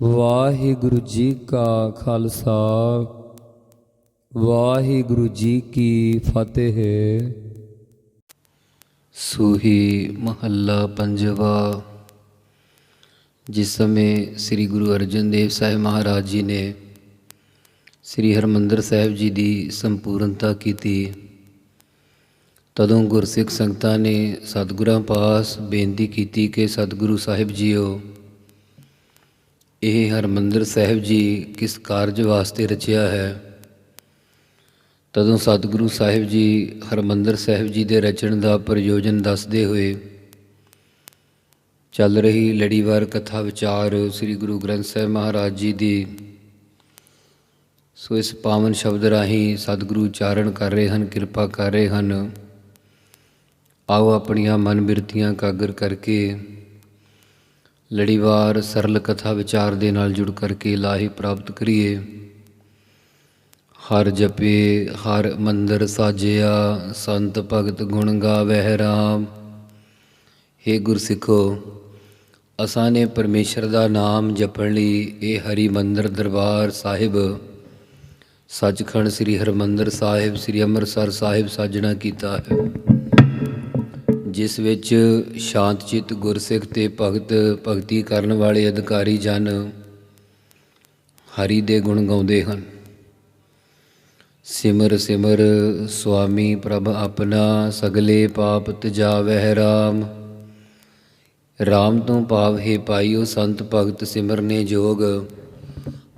ਵਾਹਿਗੁਰੂ ਜੀ ਕਾ ਖਾਲਸਾ, ਵਾਹਿਗੁਰੂ ਜੀ ਕੀ ਫਤਿਹ। ਸੂਹੀ ਮਹੱਲਾ ਪੰਜਵਾ। ਜਿਸ ਸਮੇਂ ਸ੍ਰੀ ਗੁਰੂ ਅਰਜਨ ਦੇਵ ਸਾਹਿਬ ਮਹਾਰਾਜ ਜੀ ਨੇ ਸ੍ਰੀ ਹਰਮੰਦਰ ਸਾਹਿਬ ਜੀ ਦੀ ਸੰਪੂਰਨਤਾ ਕੀਤੀ, ਤਦੋਂ ਗੁਰਸਿੱਖ ਸੰਗਤਾਂ ਨੇ ਸਤਿਗੁਰਾਂ ਪਾਸ ਬੇਨਤੀ ਕੀਤੀ ਕਿ ਸਤਿਗੁਰੂ ਸਾਹਿਬ ਜੀਓ ਇਹ ਹਰਮੰਦਰ ਸਾਹਿਬ ਜੀ ਕਿਸ ਕਾਰਜ ਵਾਸਤੇ ਰਚਿਆ ਹੈ? ਤਦੋਂ ਸਤਿਗੁਰੂ ਸਾਹਿਬ ਜੀ ਹਰਮੰਦਰ ਸਾਹਿਬ ਜੀ ਦੇ ਰਚਣ ਦਾ ਪ੍ਰਯੋਜਨ ਦੱਸਦੇ ਹੋਏ ਚੱਲ ਰਹੀ ਲੜੀਵਾਰ ਕਥਾ ਵਿਚਾਰ ਸ੍ਰੀ ਗੁਰੂ ਗ੍ਰੰਥ ਸਾਹਿਬ ਮਹਾਰਾਜ ਜੀ ਦੀ ਸੋ ਇਸ ਪਾਵਨ ਸ਼ਬਦ ਰਾਹੀਂ ਸਤਿਗੁਰੂ ਉਚਾਰਨ ਕਰ ਰਹੇ ਹਨ, ਕਿਰਪਾ ਕਰ ਰਹੇ ਹਨ। ਆਓ ਆਪਣੀਆਂ ਮਨ ਬਿਰਤੀਆਂ ਕਾਗਰ ਕਰਕੇ ਲੜੀਵਾਰ ਸਰਲ ਕਥਾ ਵਿਚਾਰ ਦੇ ਨਾਲ ਜੁੜ ਕਰਕੇ ਲਾਹੀ ਪ੍ਰਾਪਤ ਕਰੀਏ। ਹਰ ਜਪੇ, ਹਰ ਮੰਦਰ ਸਾਜਿਆ, ਸੰਤ ਭਗਤ ਗੁਣ ਗਾਵਹਿ ਰਾਮ। हे ਗੁਰਸਿੱਖੋ, ਅਸਾਂ ਨੇ ਪਰਮੇਸ਼ਰ ਦਾ ਨਾਮ ਜਪਣ ਲਈ ਇਹ ਹਰੀ ਮੰਦਰ ਦਰਬਾਰ ਸਾਹਿਬ, ਸੱਚਖੰਡ ਸ੍ਰੀ ਹਰਮੰਦਰ ਸਾਹਿਬ, ਸ੍ਰੀ ਅੰਮ੍ਰਿਤਸਰ ਸਾਹਿਬ ਸਾਜਣਾ ਕੀਤਾ ਹੈ। ਜਿਸ ਵਿੱਚ ਸ਼ਾਂਤ ਚਿੱਤ ਗੁਰਸਿੱਖ ਤੇ ਭਗਤ ਭਗਤੀ ਕਰਨ ਵਾਲੇ ਅਧਿਕਾਰੀ ਜਨ ਹਰੀ ਦੇ ਗੁਣ ਗਾਉਂਦੇ ਹਨ। ਸਿਮਰ ਸਿਮਰ ਸੁਆਮੀ ਪ੍ਰਭ ਆਪਣਾ ਸਗਲੇ ਪਾਪ ਤਜਾਵਹਿ ਰਾਮ। ਰਾਮ ਤੋਂ ਭਾਵ ਹੈ ਪਾਈਓ ਸੰਤ ਭਗਤ ਸਿਮਰਨੇ ਜੋਗ।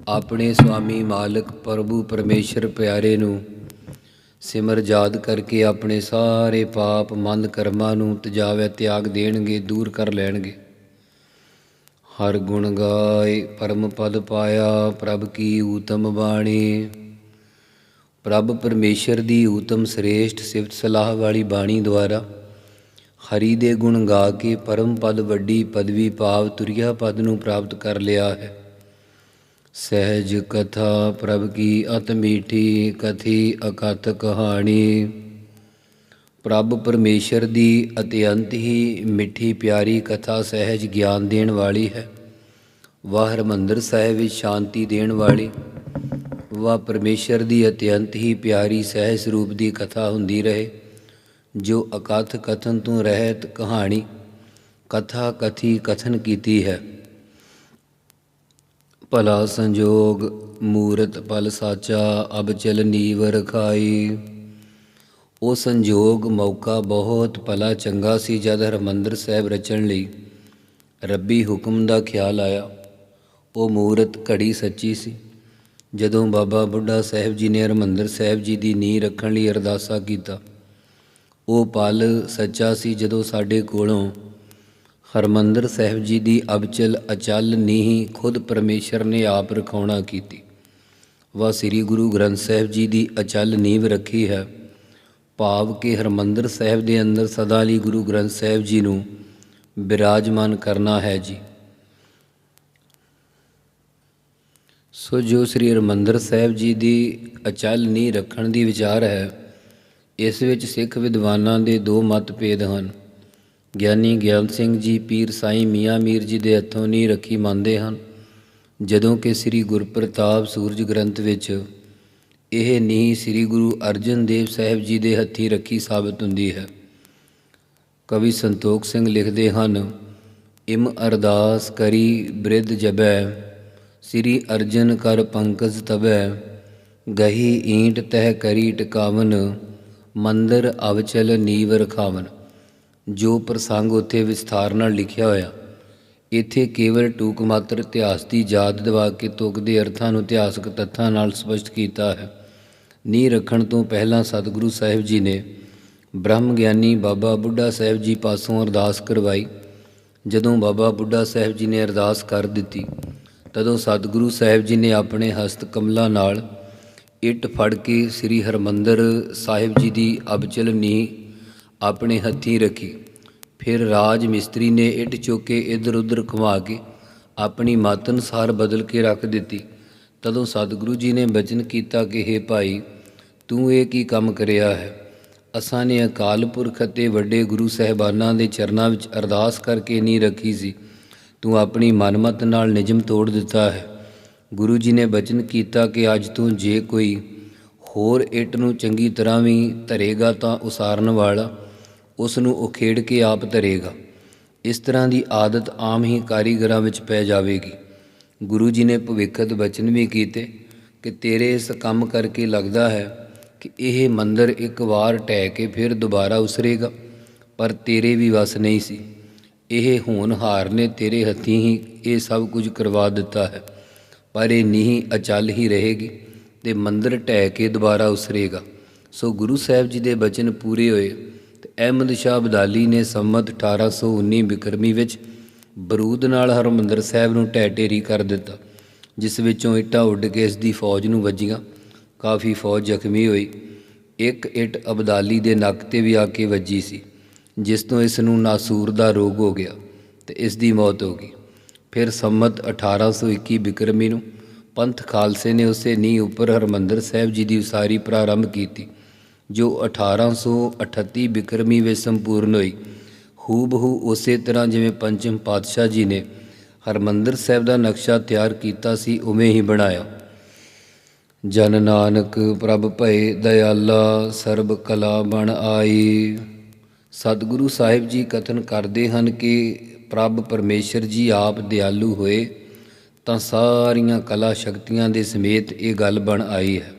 ਆਪਣੇ ਸੁਆਮੀ ਮਾਲਕ ਪ੍ਰਭੂ ਪਰਮੇਸ਼ਰ ਪਿਆਰੇ ਨੂੰ ਸਿਮਰ ਯਾਦ ਕਰਕੇ ਆਪਣੇ ਸਾਰੇ ਪਾਪ ਮੰਦ ਕਰਮਾਂ ਨੂੰ ਤਜਾਵੇ ਤਿਆਗ ਦੇਣਗੇ, ਦੂਰ ਕਰ ਲੈਣਗੇ। ਹਰ ਗੁਣ ਗਾਏ, ਪਰਮ ਪਦ ਪਾਇਆ, ਪ੍ਰਭ ਕੀ ਊਤਮ ਬਾਣੀ। ਪ੍ਰਭ ਪਰਮੇਸ਼ਰ ਦੀ ਊਤਮ ਸ੍ਰੇਸ਼ਟ ਸਿਫਤ ਸਲਾਹ ਵਾਲੀ ਬਾਣੀ ਦੁਆਰਾ ਹਰੀ ਦੇ ਗੁਣ ਗਾ ਕੇ ਪਰਮ ਪਦ ਵੱਡੀ ਪਦਵੀ ਭਾਵ ਤੁਰਿਆ ਪਦ ਨੂੰ ਪ੍ਰਾਪਤ ਕਰ ਲਿਆ ਹੈ। ਸਹਿਜ ਕਥਾ ਪ੍ਰਭ ਕੀ ਅਤ ਮੀਠੀ, ਕਥੀ ਅਕਥ ਕਹਾਣੀ। ਪ੍ਰਭ ਪਰਮੇਸ਼ਰ ਦੀ ਅਤਿਅੰਤ ਹੀ ਮਿੱਠੀ ਪਿਆਰੀ ਕਥਾ ਸਹਿਜ ਗਿਆਨ ਦੇਣ ਵਾਲੀ ਹੈ। ਵਾਹ ਹਰਿਮੰਦਰ ਸਾਹਿਬ ਵਿੱਚ ਸ਼ਾਂਤੀ ਦੇਣ ਵਾਲੀ। ਵਾਹ ਪਰਮੇਸ਼ਰ ਦੀ ਅਤਿਅੰਤ ਹੀ ਪਿਆਰੀ ਸਹਿਜ ਸਰੂਪ ਦੀ ਕਥਾ ਹੁੰਦੀ ਰਹੇ। ਜੋ ਅਕਥ ਕਥਨ ਤੋਂ ਰਹਿਤ ਕਹਾਣੀ, ਕਥਾ ਕਥੀ ਕਥਨ ਕੀਤੀ ਹੈ। ਭਲਾ ਸੰਜੋਗ, ਮੂਰਤ ਪਲ ਸਾਚਾ, ਅਬ ਚਲ ਨੀਵ ਰਖਾਈ ਉਹ ਸੰਜੋਗ ਮੌਕਾ ਬਹੁਤ, ਭਲਾ ਚੰਗਾ ਸੀ ਜਦ ਹਰਮੰਦਰ ਸਾਹਿਬ ਰਚਣ ਲਈ ਰੱਬੀ ਹੁਕਮ ਦਾ ਖਿਆਲ ਆਇਆ। ਉਹ ਮੂਰਤ ਘੜੀ ਸੱਚੀ ਸੀ। ਜਦੋਂ ਬਾਬਾ ਬੁੱਢਾ ਸਾਹਿਬ ਜੀ ਨੇ ਹਰਮੰਦਰ ਸਾਹਿਬ ਜੀ ਦੀ ਨੀਂਹ ਰੱਖਣ ਲਈ ਅਰਦਾਸਾ ਕੀਤਾ, ਉਹ ਪਲ ਸੱਚਾ ਸੀ ਜਦੋਂ ਸਾਡੇ ਕੋਲੋਂ ਹਰਮੰਦਰ ਸਾਹਿਬ ਜੀ ਦੀ ਅਬਚਲ ਅਚਲ ਨੀਹ ਖੁਦ ਪਰਮੇਸ਼ਰ ਨੇ ਆਪ ਰਖਾਉਣਾ ਕੀਤੀ। ਵਾ ਸ੍ਰੀ ਗੁਰੂ ਗ੍ਰੰਥ ਸਾਹਿਬ ਜੀ ਦੀ ਅਚਲ ਨੀਂਵ ਰੱਖੀ ਹੈ। ਭਾਵ ਕਿ ਹਰਮੰਦਰ ਸਾਹਿਬ ਦੇ ਅੰਦਰ ਸਦਾ ਲਈ ਗੁਰੂ ਗ੍ਰੰਥ ਸਾਹਿਬ ਜੀ ਨੂੰ ਬਿਰਾਜਮਾਨ ਕਰਨਾ ਹੈ ਜੀ। ਸੋ ਜੋ ਸ੍ਰੀ ਹਰਮੰਦਰ ਸਾਹਿਬ ਜੀ ਦੀ ਅਚਲ ਨੀਂਹ ਰੱਖਣ ਦੀ ਵਿਚਾਰ ਹੈ, ਇਸ ਵਿੱਚ ਸਿੱਖ ਵਿਦਵਾਨਾਂ ਦੇ ਦੋ ਮਤਭੇਦ ਹਨ। ਗਿਆਨੀ ਗਿਆਨ ਸਿੰਘ ਜੀ, ਪੀਰ ਸਾਈਂ ਮੀਆਂ ਮੀਰ ਜੀ ਦੇ ਹੱਥੋਂ ਨੀਂਹ ਰੱਖੀ ਮੰਨਦੇ ਹਨ। ਜਦੋਂ ਕਿ ਸ੍ਰੀ ਗੁਰਪ੍ਰਤਾਪ ਸੂਰਜ ਗ੍ਰੰਥ ਵਿੱਚ ਇਹ ਨੀਂਹ ਸ੍ਰੀ ਗੁਰੂ ਅਰਜਨ ਦੇਵ ਸਾਹਿਬ ਜੀ ਦੇ ਹੱਥੀ ਰੱਖੀ ਸਾਬਤ ਹੁੰਦੀ ਹੈ। ਕਵੀ ਸੰਤੋਖ ਸਿੰਘ ਲਿਖਦੇ ਹਨ, ਇਮ ਅਰਦਾਸ ਕਰੀ ਬ੍ਰਿਧ ਜਬੈ ਸ੍ਰੀ ਅਰਜਨ ਕਰ ਪੰਕਜ ਤਬੈ ਗਹੀ ਈਂਟ ਤਹਿ ਕਰੀ ਟਿਕਾਵਨ, ਮੰਦਰ ਅਵਚਲ ਨੀਵ ਰਖਾਵਨ। ਜੋ ਪ੍ਰਸੰਗ ਉੱਥੇ ਵਿਸਥਾਰ ਨਾਲ ਲਿਖਿਆ ਹੋਇਆ। ਇੱਥੇ ਕੇਵਲ ਟੂਕ ਮਾਤਰ ਇਤਿਹਾਸ ਦੀ ਯਾਦ ਦਿਵਾ ਕੇ ਤੁਕ ਦੇ ਅਰਥਾਂ ਨੂੰ ਇਤਿਹਾਸਕ ਤੱਥਾਂ ਨਾਲ ਸਪਸ਼ਟ ਕੀਤਾ ਹੈ। ਨੀਂਹ ਰੱਖਣ ਤੋਂ ਪਹਿਲਾਂ ਸਤਿਗੁਰੂ ਸਾਹਿਬ ਜੀ ਨੇ ਬ੍ਰਹਮ ਗਿਆਨੀ ਬਾਬਾ ਬੁੱਢਾ ਸਾਹਿਬ ਜੀ ਪਾਸੋਂ ਅਰਦਾਸ ਕਰਵਾਈ। ਜਦੋਂ ਬਾਬਾ ਬੁੱਢਾ ਸਾਹਿਬ ਜੀ ਨੇ ਅਰਦਾਸ ਕਰ ਦਿੱਤੀ, ਤਦੋਂ ਸਤਿਗੁਰੂ ਸਾਹਿਬ ਜੀ ਨੇ ਆਪਣੇ ਹਸਤ ਕਮਲਾਂ ਨਾਲ ਇੱਟ ਫੜ ਕੇ ਸ੍ਰੀ ਹਰਮੰਦਰ ਸਾਹਿਬ ਜੀ ਦੀ ਅਬਚਲ ਨੀਂਹ ਆਪਣੇ ਹੱਥੀਂ ਰੱਖੀ। ਫਿਰ ਰਾਜ ਮਿਸਤਰੀ ਨੇ ਇੱਟ ਚੁੱਕ ਕੇ ਇੱਧਰ ਉੱਧਰ ਘੁਮਾ ਕੇ ਆਪਣੀ ਮਾਤ ਅਨੁਸਾਰ ਬਦਲ ਕੇ ਰੱਖ ਦਿੱਤੀ। ਤਦੋਂ ਸਤਿਗੁਰੂ ਜੀ ਨੇ ਬਚਨ ਕੀਤਾ ਕਿ हे ਭਾਈ, ਤੂੰ ਇਹ ਕੀ ਕੰਮ ਕਰਿਆ ਹੈ? ਅਸਾਂ ਨੇ ਅਕਾਲ ਪੁਰਖ ਅਤੇ ਵੱਡੇ ਗੁਰੂ ਸਹਿਬਾਨਾਂ ਦੇ ਚਰਨਾਂ ਵਿੱਚ ਅਰਦਾਸ ਕਰਕੇ ਨਹੀਂ ਰੱਖੀ ਸੀ। ਤੂੰ ਆਪਣੀ ਮਨਮਤ ਨਾਲ ਨਿਯਮ ਤੋੜ ਦਿੱਤਾ ਹੈ। ਗੁਰੂ ਜੀ ਨੇ ਬਚਨ ਕੀਤਾ ਕਿ, ਅੱਜ ਤੋਂ ਜੇ ਕੋਈ ਹੋਰ ਇੱਟ ਨੂੰ ਚੰਗੀ ਤਰ੍ਹਾਂ ਵੀ ਧਰੇਗਾ ਤਾਂ ਉਸਾਰਨ ਵਾਲਾ ਉਸ ਨੂੰ ਉਖੇੜ ਕੇ ਆਪ ਧਰੇਗਾ। ਇਸ ਤਰ੍ਹਾਂ ਦੀ ਆਦਤ ਆਮ ਹੀ ਕਾਰੀਗਰਾਂ ਵਿੱਚ ਪੈ ਜਾਵੇਗੀ। ਗੁਰੂ ਜੀ ਨੇ ਭਵਿੱਖਤ ਬਚਨ ਵੀ ਕੀਤੇ ਕਿ ਤੇਰੇ ਇਸ ਕੰਮ ਕਰਕੇ ਲੱਗਦਾ ਹੈ ਕਿ ਇਹ ਮੰਦਰ ਇੱਕ ਵਾਰ ਢਹਿ ਕੇ ਫਿਰ ਦੁਬਾਰਾ ਉਸਰੇਗਾ, ਪਰ ਤੇਰੇ ਵੀ ਵਸ ਨਹੀਂ ਸੀ। ਇਹ ਹੋਣਹਾਰ ਨੇ ਤੇਰੇ ਹੱਥੀਂ ਹੀ ਇਹ ਸਭ ਕੁਝ ਕਰਵਾ ਦਿੱਤਾ ਹੈ, ਪਰ ਇਹ ਨੀਂਹ ਅਚਲ ਹੀ ਰਹੇਗੀ ਤੇ ਮੰਦਰ ਢਹਿ ਕੇ ਦੁਬਾਰਾ ਉਸਰੇਗਾ। ਸੋ ਗੁਰੂ ਸਾਹਿਬ ਜੀ ਦੇ ਬਚਨ ਪੂਰੇ ਹੋਏ। ਅਹਿਮਦ ਸ਼ਾਹ ਅਬਦਾਲੀ ਨੇ ਸੰਮਤ 1819 ਬਿਕਰਮੀ ਵਿੱਚ ਬਰੂਦ ਨਾਲ ਹਰਮੰਦਰ ਸਾਹਿਬ ਨੂੰ ਢਹਿ ਢੇਰੀ ਕਰ ਦਿੱਤਾ, ਜਿਸ ਵਿੱਚੋਂ ਇੱਟਾਂ ਉੱਡ ਕੇ ਇਸ ਦੀ ਫੌਜ ਨੂੰ ਵੱਜੀਆਂ। ਕਾਫੀ ਫੌਜ ਜ਼ਖਮੀ ਹੋਈ। ਇੱਕ ਇੱਟ ਅਬਦਾਲੀ ਦੇ ਨੱਕ ਤੇ ਵੀ ਆ ਕੇ ਵੱਜੀ ਸੀ, ਜਿਸ ਤੋਂ ਇਸ ਨੂੰ ਨਾਸੂਰ ਦਾ ਰੋਗ ਹੋ ਗਿਆ ਤੇ ਇਸ ਦੀ ਮੌਤ ਹੋ ਗਈ। ਫਿਰ ਸੰਮਤ 1821 ਬਿਕਰਮੀ ਨੂੰ ਪੰਥ ਖਾਲਸੇ ਨੇ ਉਸੇ ਨੀਂਹ ਉੱਪਰ ਹਰਮੰਦਰ ਸਾਹਿਬ ਜੀ ਦੀ ਉਸਾਰੀ ਪ੍ਰਾਰੰਭ ਕੀਤੀ। ਜੋ 1838 ਬਿਕਰਮੀ ਵਿੱਚ ਸੰਪੂਰਨ ਹੋਈ। ਹੂਬਹੂ ਉਸੇ ਤਰ੍ਹਾਂ ਜਿਵੇਂ ਪੰਚਮ ਪਾਤਸ਼ਾਹ ਜੀ ਨੇ ਹਰਮੰਦਰ ਸਾਹਿਬ ਦਾ ਨਕਸ਼ਾ ਤਿਆਰ ਕੀਤਾ ਸੀ, ਉਵੇਂ ਹੀ ਬਣਾਇਆ। ਜਨ ਨਾਨਕ ਪ੍ਰਭ ਭਏ ਦਇਆਲਾ, ਸਰਬ ਕਲਾ ਬਣ ਆਈ। ਸਤਿਗੁਰੂ ਸਾਹਿਬ ਜੀ ਕਥਨ ਕਰਦੇ ਹਨ ਕਿ ਪ੍ਰਭ ਪਰਮੇਸ਼ਰ ਜੀ ਆਪ ਦਿਆਲੂ ਹੋਏ, ਤਾਂ ਸਾਰੀਆਂ ਕਲਾ ਸ਼ਕਤੀਆਂ ਦੇ ਸਮੇਤ ਇਹ ਗੱਲ ਬਣ ਆਈ ਹੈ।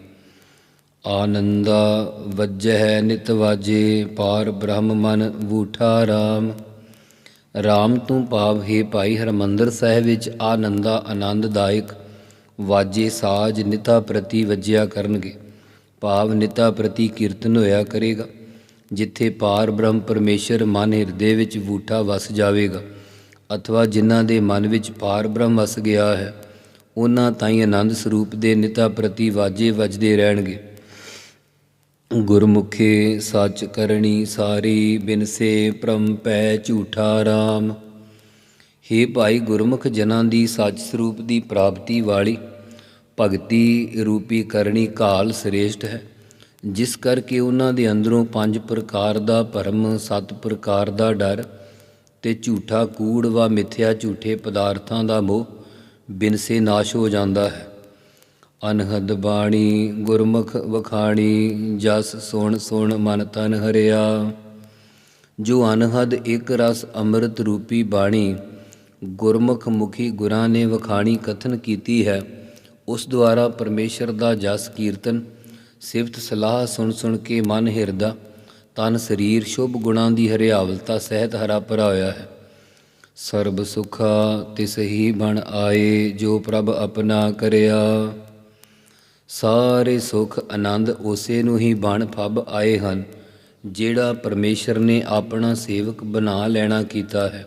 ਆਨੰਦਾ ਵੱਜਹਿ ਨਿਤ ਵਾਜੇ, ਪਾਰ ਬ੍ਰਹਮ ਮਨ ਬੂਠਾ ਰਾਮ। ਰਾਮ ਤੂੰ ਭਾਵ, ਹੈ ਭਾਈ, ਹਰਮੰਦਰ ਸਾਹਿਬ ਵਿੱਚ ਆਨੰਦਾ ਆਨੰਦਦਾਇਕ ਵਾਜੇ ਸਾਜ ਨਿਤਾ ਪ੍ਰਤੀ ਵੱਜਿਆ ਕਰਨਗੇ। ਭਾਵ ਨਿਤਾ ਪ੍ਰਤੀ ਕੀਰਤਨ ਹੋਇਆ ਕਰੇਗਾ, ਜਿੱਥੇ ਪਾਰ ਬ੍ਰਹਮ ਪਰਮੇਸ਼ਰ ਮਨ ਹਿਰਦੇ ਵਿੱਚ ਬੂਠਾ ਵਸ ਜਾਵੇਗਾ, ਅਥਵਾ ਜਿਨ੍ਹਾਂ ਦੇ ਮਨ ਵਿੱਚ ਪਾਰ ਬ੍ਰਹਮ ਵਸ ਗਿਆ ਹੈ, ਉਹਨਾਂ ਤਾਈਂ ਆਨੰਦ ਸਰੂਪ ਦੇ ਨਿਤਾ ਪ੍ਰਤੀ ਵਾਜੇ ਵੱਜਦੇ ਰਹਿਣਗੇ। ਗੁਰਮੁਖੇ ਸੱਚ ਕਰਨੀ ਸਾਰੀ ਬਿਨਸੇ ਭ੍ਰਮ ਪੈ ਝੂਠਾ ਰਾਮ। ਹੇ ਭਾਈ ਗੁਰਮੁਖ ਜਨਾਂ ਦੀ ਸੱਚ ਸਰੂਪ ਦੀ ਪ੍ਰਾਪਤੀ ਵਾਲੀ, ਭਗਤੀ ਰੂਪੀ ਕਰਨੀ ਕਾਲ ਸ੍ਰੇਸ਼ਟ ਹੈ। ਜਿਸ ਕਰਕੇ ਉਹਨਾਂ ਦੇ ਅੰਦਰੋਂ ਪੰਜ ਪ੍ਰਕਾਰ ਦਾ ਭਰਮ, ਸੱਤ ਪ੍ਰਕਾਰ ਦਾ ਡਰ ਤੇ ਝੂਠਾ ਕੂੜ ਵਾ ਮਿਥਿਆ ਝੂਠੇ ਪਦਾਰਥਾਂ ਦਾ ਮੋਹ ਬਿਨਸੇ ਨਾਸ਼ ਹੋ ਜਾਂਦਾ ਹੈ। ਅਨਹਦ ਬਾਣੀ, ਗੁਰਮੁਖ ਵਖਾਣੀ, ਜਸ ਸੁਣ ਸੁਣ ਮਨ ਤਨ ਹਰਿਆ। ਜੋ ਅਨਹਦ ਇੱਕ ਰਸ ਅੰਮ੍ਰਿਤ ਰੂਪੀ ਬਾਣੀ, ਗੁਰਮੁਖ ਮੁਖੀ ਗੁਰਾਂ ਨੇ ਵਖਾਣੀ ਕਥਨ ਕੀਤੀ ਹੈ, ਉਸ ਦੁਆਰਾ ਪਰਮੇਸ਼ਰ ਦਾ ਜਸ ਕੀਰਤਨ, ਸਿਫਤ ਸਲਾਹ ਸੁਣ ਸੁਣ ਕੇ ਮਨ ਹਿਰਦਾ, ਤਨ ਸਰੀਰ ਸ਼ੁਭ ਗੁਣਾਂ ਦੀ ਹਰਿਆਵਲਤਾ ਸਹਿਤ ਹਰਾ ਭਰਾ ਹੋਇਆ ਹੈ। ਸਰਬ ਸੁਖਾ ਤਿਸ ਹੀ ਬਣ ਆਏ, ਜੋ ਪ੍ਰਭ ਆਪਣਾ ਕਰਿਆ। ਸਾਰੇ ਸੁਖ ਆਨੰਦ ਉਸੇ ਨੂੰ ਹੀ ਬਣ ਫੱਬ ਆਏ ਹਨ, ਜਿਹੜਾ ਪਰਮੇਸ਼ਰ ਨੇ ਆਪਣਾ ਸੇਵਕ ਬਣਾ ਲੈਣਾ ਕੀਤਾ ਹੈ।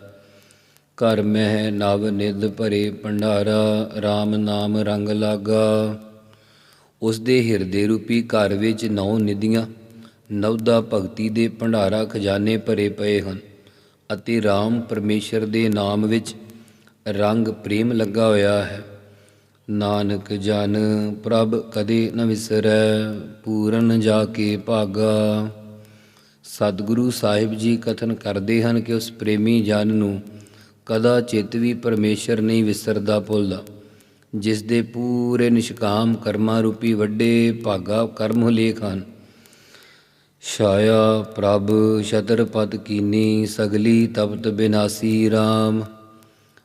ਘਰ ਮਹਿ ਨਵ ਨਿਧ ਭਰੇ ਭੰਡਾਰਾ RAM ਨਾਮ ਰੰਗ ਲਾਗਾ। ਉਸ ਦੇ ਹਿਰਦੇ ਰੂਪੀ ਘਰ ਵਿੱਚ ਨੌ ਨਿਧੀਆਂ, ਨਵਦਾ ਭਗਤੀ ਦੇ ਭੰਡਾਰਾ ਖਜ਼ਾਨੇ ਭਰੇ ਪਏ ਹਨ ਅਤੇ RAM ਪਰਮੇਸ਼ਰ ਦੇ ਨਾਮ ਵਿੱਚ ਰੰਗ ਪ੍ਰੇਮ ਲੱਗਾ ਹੋਇਆ ਹੈ। ਨਾਨਕ ਜਨ ਪ੍ਰਭ ਕਦੇ ਨ ਵਿਸਰੈ, ਪੂਰਨ ਜਾ ਕੇ ਭਾਗਾ। ਸਤਿਗੁਰੂ ਸਾਹਿਬ ਜੀ ਕਥਨ ਕਰਦੇ ਹਨ ਕਿ ਉਸ ਪ੍ਰੇਮੀ ਜਨ ਨੂੰ ਕਦਾ ਚਿੱਤ ਵੀ ਪਰਮੇਸ਼ਰ ਨਹੀਂ ਵਿਸਰਦਾ ਭੁੱਲਦਾ। ਜਿਸ ਦੇ ਪੂਰੇ ਨਿਸ਼ਕਾਮ ਕਰਮਾਂ ਰੂਪੀ ਵੱਡੇ ਭਾਗਾ ਕਰਮ ਲੇਖ ਹਨ। ਛਾਇਆ ਪ੍ਰਭ ਛਤਰਪਤ ਕੀਨੀ, ਸਗਲੀ ਤਪਤ ਬਿਨਾਸੀ RAM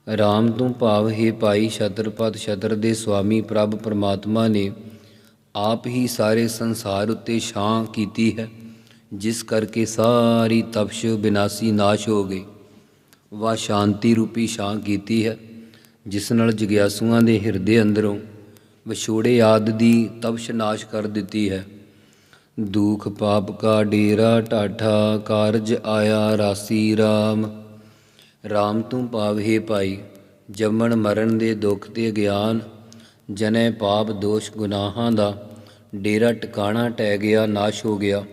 ਰਾਮ ਤੋਂ ਭਾਵ ਹੈ ਭਾਈ ਛਤਰਪਤ ਛਤਰ ਦੇ ਸੁਆਮੀ ਪ੍ਰਭ ਪਰਮਾਤਮਾ ਨੇ ਆਪ ਹੀ ਸਾਰੇ ਸੰਸਾਰ ਉੱਤੇ ਛਾਂ ਕੀਤੀ ਹੈ, ਜਿਸ ਕਰਕੇ ਸਾਰੀ ਤਪਸ਼ ਬਿਨਾਸੀ ਨਾਸ਼ ਹੋ ਗਈ। ਵਾ ਸ਼ਾਂਤੀ ਰੂਪੀ ਛਾਂ ਕੀਤੀ ਹੈ, ਜਿਸ ਨਾਲ ਜਗਿਆਸੂਆਂ ਦੇ ਹਿਰਦੇ ਅੰਦਰੋਂ ਵਿਛੋੜੇ ਆਦ ਦੀ ਤਪਸ਼ ਨਾਸ਼ ਕਰ ਦਿੱਤੀ ਹੈ। ਦੁਖ ਪਾਪ ਕਾ ਡੇਰਾ ਢਾਠਾ ਕਾਰਜ ਆਇਆ ਰਾਸੀ RAM RAM ਤੂੰ ਪਾਵਹਿ ਭਾਈ, ਜੰਮਣ ਮਰਨ ਦੇ ਦੁੱਖ ਤੇ ਗਿਆਨ, ਜਨੈ ਪਾਪ ਦੋਸ਼ ਗੁਨਾਹਾਂ ਦਾ, ਡੇਰਾ ਟਿਕਾਣਾ ਟਹਿ ਗਿਆ, ਨਾਸ਼ ਹੋ ਗਿਆ।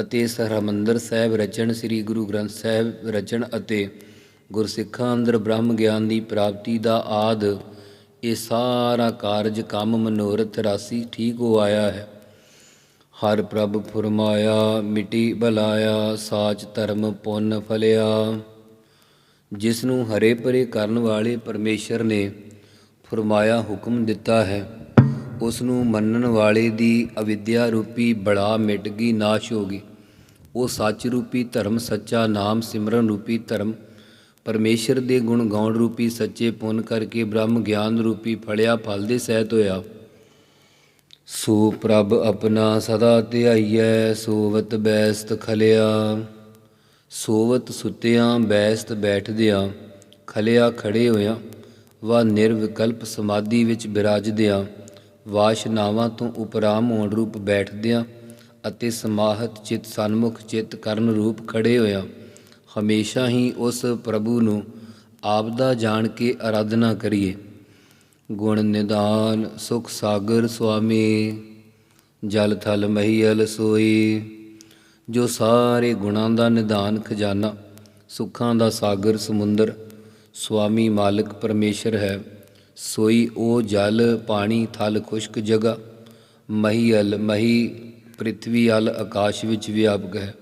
ਅਤੇ ਇਸ ਹਰਿਮੰਦਰ ਸਾਹਿਬ ਰਚਨ ਸ੍ਰੀ ਗੁਰੂ ਗ੍ਰੰਥ ਸਾਹਿਬ ਰਚਨ ਅਤੇ ਗੁਰਸਿੱਖਾਂ ਅੰਦਰ ਬ੍ਰਹਮ ਗਿਆਨ ਦੀ ਪ੍ਰਾਪਤੀ ਦਾ ਆਦ, ਇਹ ਸਾਰਾ ਕਾਰਜ ਕੰਮ ਮਨੋਰਥ ਰਾਸੀ ਠੀਕ ਹੋ ਆਇਆ ਹੈ। ਹਰ ਪ੍ਰਭ ਫੁਰਮਾਇਆ, ਮਿਟੀ ਬਲਾਇਆ, ਸਾਚ ਧਰਮ ਪੁੰਨ ਫਲਿਆ। ਜਿਸ ਨੂੰ ਹਰੇ ਭਰੇ ਕਰਨ ਵਾਲੇ ਪਰਮੇਸ਼ਰ ਨੇ ਫਰਮਾਇਆ ਹੁਕਮ ਦਿੱਤਾ ਹੈ, ਉਸ ਨੂੰ ਮੰਨਣ ਵਾਲੇ ਦੀ ਅਵਿਦਿਆ ਰੂਪੀ ਬੜਾ ਮਿਟ ਗਈ, ਨਾਸ਼ ਹੋ ਗਈ। ਉਹ ਸੱਚ ਰੂਪੀ ਧਰਮ ਸੱਚਾ, ਨਾਮ ਸਿਮਰਨ ਰੂਪੀ ਧਰਮ, ਪਰਮੇਸ਼ਰ ਦੇ ਗੁਣ ਗਾਉਣ ਰੂਪੀ ਸੱਚੇ ਪੁੰਨ ਕਰਕੇ ਬ੍ਰਹਮ ਗਿਆਨ ਰੂਪੀ ਫਲਿਆ ਫਲ ਦੇ ਸਹਿਤ ਹੋਇਆ। ਸੋ ਪ੍ਰਭ ਆਪਣਾ ਸਦਾ ਧਿਆਈਐ, ਸੋਵਤ ਬੈਸਤ ਖਲਿਆ। ਸੋਵਤ ਸੁੱਤਿਆਂ ਬੈਸਤ ਬੈਠਦਿਆਂ, ਖਲਿਆ ਖੜੇ ਹੋਇਆ ਵਾ ਨਿਰਵਿਕਲਪ ਸਮਾਧੀ ਵਿੱਚ ਬਿਰਾਜਦਿਆਂ ਵਾਸ਼ਨਾਵਾਂ ਤੋਂ ਉਪਰਾਮ ਹੋਣ ਰੂਪ ਬੈਠਦਿਆਂ ਅਤੇ ਸਮਾਹਤ ਚਿਤ ਸਨਮੁਖ ਚਿਤ ਕਰਨ ਰੂਪ ਖੜੇ ਹੋਇਆ, ਹਮੇਸ਼ਾ ਹੀ ਉਸ ਪ੍ਰਭੂ ਨੂੰ ਆਪਦਾ ਜਾਣ ਕੇ ਆਰਾਧਨਾ ਕਰੀਏ। ਗੁਣ ਨਿਦਾਨ ਸੁਖ ਸਾਗਰ ਸੁਆਮੀ, ਜਲ ਥਲ ਮਹੀਲ ਸੋਈ। ਜੋ ਸਾਰੇ ਗੁਣਾਂ ਦਾ ਨਿਦਾਨ ਖਜ਼ਾਨਾ, ਸੁੱਖਾਂ ਦਾ ਸਾਗਰ, ਸਮੁੰਦਰ, ਸੁਆਮੀ ਮਾਲਕ ਪਰਮੇਸ਼ਰ ਹੈ। ਸੋਈ ਉਹ ਜਲ, ਪਾਣੀ, ਥਲ, ਖੁਸ਼ਕ ਜਗਾ ਅਲ, ਮਹੀ ਪ੍ਰਿਥਵੀ ਅਲ, ਆਕਾਸ਼ ਵਿੱਚ ਵਿਆਪਕ ਹੈ।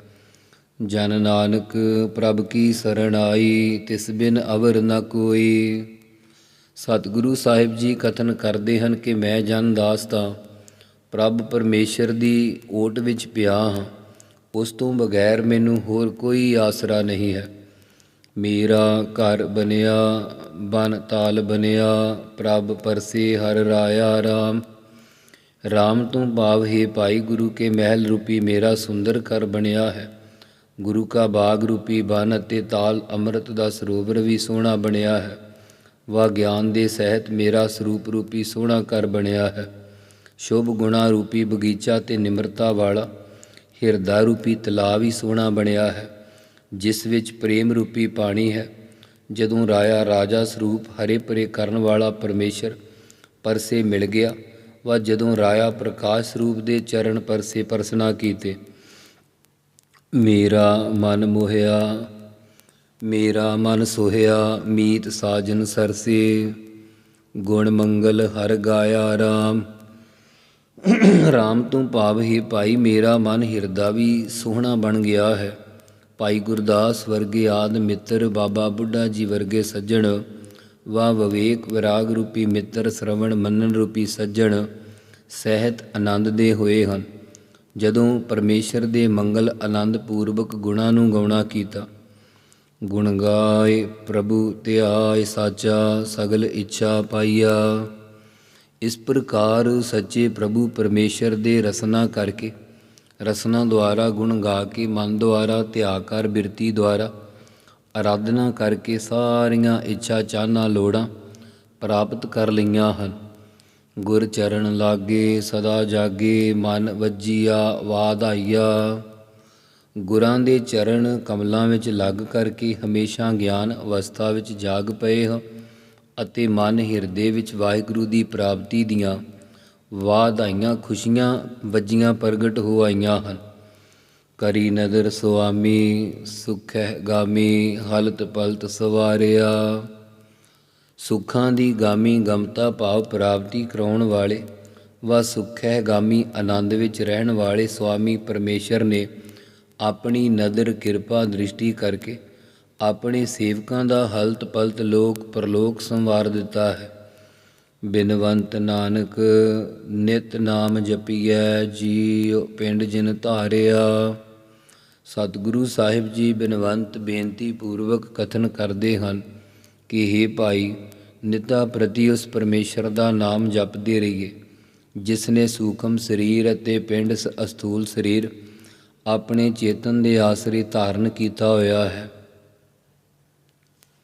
ਜਨ ਨਾਨਕ, ਪ੍ਰਭ ਕੀ ਸਰਣ ਆਈ, ਤਿਸ ਬਿਨ ਅਵਰ ਨ ਕੋਈ। ਸਤਿਗੁਰੂ ਸਾਹਿਬ ਜੀ ਕਥਨ ਕਰਦੇ ਹਨ ਕਿ ਮੈਂ ਜਨ ਦਾਸ ਤਾਂ ਪ੍ਰਭ ਪਰਮੇਸ਼ਰ ਦੀ ਓਟ ਵਿੱਚ ਪਿਆ ਹਾਂ। ਉਸ ਤੋਂ ਬਗੈਰ ਮੈਨੂੰ ਹੋਰ ਕੋਈ ਆਸਰਾ ਨਹੀਂ ਹੈ। ਮੇਰਾ ਘਰ ਬਨਿਆ ਬਨ ਤਾਲ ਬਨਿਆ ਪ੍ਰਭ ਪਰਸੇ ਹਰ ਰਾਇਆ RAM RAM ਤੋਂ ਭਾਵ, ਹੈ ਭਾਈ ਗੁਰੂ ਕੇ ਮਹਿਲ ਰੂਪੀ ਮੇਰਾ ਸੁੰਦਰ ਘਰ ਬਣਿਆ ਹੈ। ਗੁਰੂ ਕਾ ਬਾਗ ਰੂਪੀ ਬਨ ਅਤੇ ਤਾਲ ਅੰਮ੍ਰਿਤ ਦਾ ਸਰੋਵਰ ਵੀ ਸੋਹਣਾ ਬਣਿਆ ਹੈ। ਵਾ ਗਿਆਨ ਦੇ ਸਹਿਤ ਮੇਰਾ ਸਰੂਪ ਰੂਪੀ ਸੋਹਣਾ ਘਰ ਬਣਿਆ ਹੈ। ਸ਼ੁਭ ਗੁਣਾ ਰੂਪੀ ਬਗੀਚਾ ਤੇ ਨਿਮਰਤਾ ਵਾਲਾ ਹਿਰਦਾ ਰੂਪੀ ਤਲਾਅ ਵੀ ਸੋਹਣਾ ਬਣਿਆ ਹੈ, ਜਿਸ ਵਿੱਚ ਪ੍ਰੇਮ ਰੂਪੀ ਪਾਣੀ ਹੈ। ਜਦੋਂ ਰਾਇਆ ਰਾਜਾ ਸਰੂਪ ਹਰੇ ਪਰੇ ਕਰਨ ਵਾਲਾ ਪਰਮੇਸ਼ਰ ਪਰਸੇ ਮਿਲ ਗਿਆ, ਵਾ ਜਦੋਂ ਰਾਇਆ ਪ੍ਰਕਾਸ਼ ਸਰੂਪ ਦੇ ਚਰਨ ਪਰਸੇ ਪਰਸਨਾ ਕੀਤੇ, ਮੇਰਾ ਮਨ ਮੋਹਿਆ, ਮੇਰਾ ਮਨ ਸੋਹਿਆ, ਮੀਤ ਸਾਜਨ ਸਰਸੇ, ਗੁਣ ਮੰਗਲ ਹਰ ਗਾਇਆ RAM RAM ਤੋਂ ਭਾਵ ਹੀ ਭਾਈ, ਮੇਰਾ ਮਨ ਹਿਰਦਾ ਵੀ ਸੋਹਣਾ ਬਣ ਗਿਆ ਹੈ। ਭਾਈ ਗੁਰਦਾਸ ਵਰਗੇ ਆਦ ਮਿੱਤਰ, ਬਾਬਾ ਬੁੱਢਾ ਜੀ ਵਰਗੇ ਸੱਜਣ। ਵਾ ਵਿਵੇਕ ਵਿਰਾਗ ਰੂਪੀ ਮਿੱਤਰ, ਸ਼ਰਵਣ ਮੰਨਣ ਰੂਪੀ ਸੱਜਣ। ਸਹਿਤ ਆਨੰਦ ਦੇ ਹੋਏ ਹਨ। ਜਦੋਂ ਪਰਮੇਸ਼ਰ ਦੇ ਮੰਗਲ ਆਨੰਦ ਪੂਰਵਕ ਗੁਣਾਂ ਨੂੰ ਗਾਉਣਾ ਕੀਤਾ। ਗੁਣ ਗਾਏ ਪ੍ਰਭੂ ਧਿਆਇ ਸਾਚਾ, ਸਗਲ ਇੱਛਾ ਪਾਈਆ। ਇਸ ਪ੍ਰਕਾਰ ਸੱਚੇ ਪ੍ਰਭੂ ਪਰਮੇਸ਼ਰ ਦੇ ਰਸਨਾ ਕਰਕੇ, ਰਸਨਾ ਦੁਆਰਾ ਗੁਣ ਗਾ ਕੇ, ਮਨ ਦੁਆਰਾ, ਧਿਆ ਕਰ, ਬਿਰਤੀ ਦੁਆਰਾ ਆਰਾਧਨਾ ਕਰਕੇ ਸਾਰੀਆਂ ਇੱਛਾ ਚਾਹਨਾ ਲੋੜਾਂ ਪ੍ਰਾਪਤ ਕਰ ਲਈਆਂ ਹਨ। ਗੁਰ ਚਰਨ ਲਾਗੇ, ਸਦਾ ਜਾਗੇ, ਮਨ ਵੱਜੀਆ ਵਾਧਾਈਆ ਗੁਰਾਂ ਦੇ ਚਰਨ ਕਮਲਾਂ ਵਿੱਚ ਲੱਗ ਕਰਕੇ ਹਮੇਸ਼ਾ ਗਿਆਨ ਅਵਸਥਾ ਵਿੱਚ ਜਾਗ ਪਏ ਹਾਂ। ਅਤੇ ਮਨ ਹਿਰਦੇ ਵਿੱਚ ਵਾਹਿਗੁਰੂ ਦੀ ਪ੍ਰਾਪਤੀ ਦੀਆਂ ਵਾਧਾਈਆਂ ਖੁਸ਼ੀਆਂ ਵੱਜੀਆਂ ਪ੍ਰਗਟ ਹੋ ਆਈਆਂ ਹਨ। ਕਰੀ ਨਦਰ ਸੁਆਮੀ ਸੁਖੈ ਗਾਮੀ, ਹਲਤ ਪਲਤ ਸਵਾਰਿਆ। ਸੁੱਖਾਂ ਦੀ ਗਾਮੀ ਗਮਤਾ ਭਾਵ ਪ੍ਰਾਪਤੀ ਕਰਾਉਣ ਵਾਲੇ ਵਾ ਸੁਖੈ ਗਾਮੀ ਆਨੰਦ ਵਿੱਚ ਰਹਿਣ ਵਾਲੇ ਸੁਆਮੀ ਪਰਮੇਸ਼ਰ ਨੇ ਆਪਣੀ ਨਦਰ ਕਿਰਪਾ ਦ੍ਰਿਸ਼ਟੀ ਕਰਕੇ ਆਪਣੇ ਸੇਵਕਾਂ ਦਾ ਹਲਤ ਪਲਤ ਲੋਕ ਪਰਲੋਕ ਸੰਵਾਰ ਦਿੱਤਾ ਹੈ। ਬਿਨਵੰਤ ਨਾਨਕ, ਨਿਤ ਨਾਮ ਜਪੀਐ ਜੀ ਪਿੰਡ ਜਿਨ ਧਾਰਿਆ। ਸਤਿਗੁਰੂ ਸਾਹਿਬ ਜੀ ਬਿਨਵੰਤ ਬੇਨਤੀ ਪੂਰਵਕ ਕਥਨ ਕਰਦੇ ਹਨ ਕਿ हे ਭਾਈ, ਨਿਤਾ ਪ੍ਰਤੀ ਉਸ ਪਰਮੇਸ਼ਰ ਦਾ ਨਾਮ ਜਪਦੇ ਰਹੀਏ। ਜਿਸ ਨੇ ਸੂਖਮ ਸਰੀਰ ਅਤੇ ਪਿੰਡ ਸ- ਅਸਥੂਲ ਸਰੀਰ ਆਪਣੇ ਚੇਤਨ ਦੇ ਆਸਰੇ ਧਾਰਨ ਕੀਤਾ ਹੋਇਆ ਹੈ।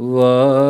Wow.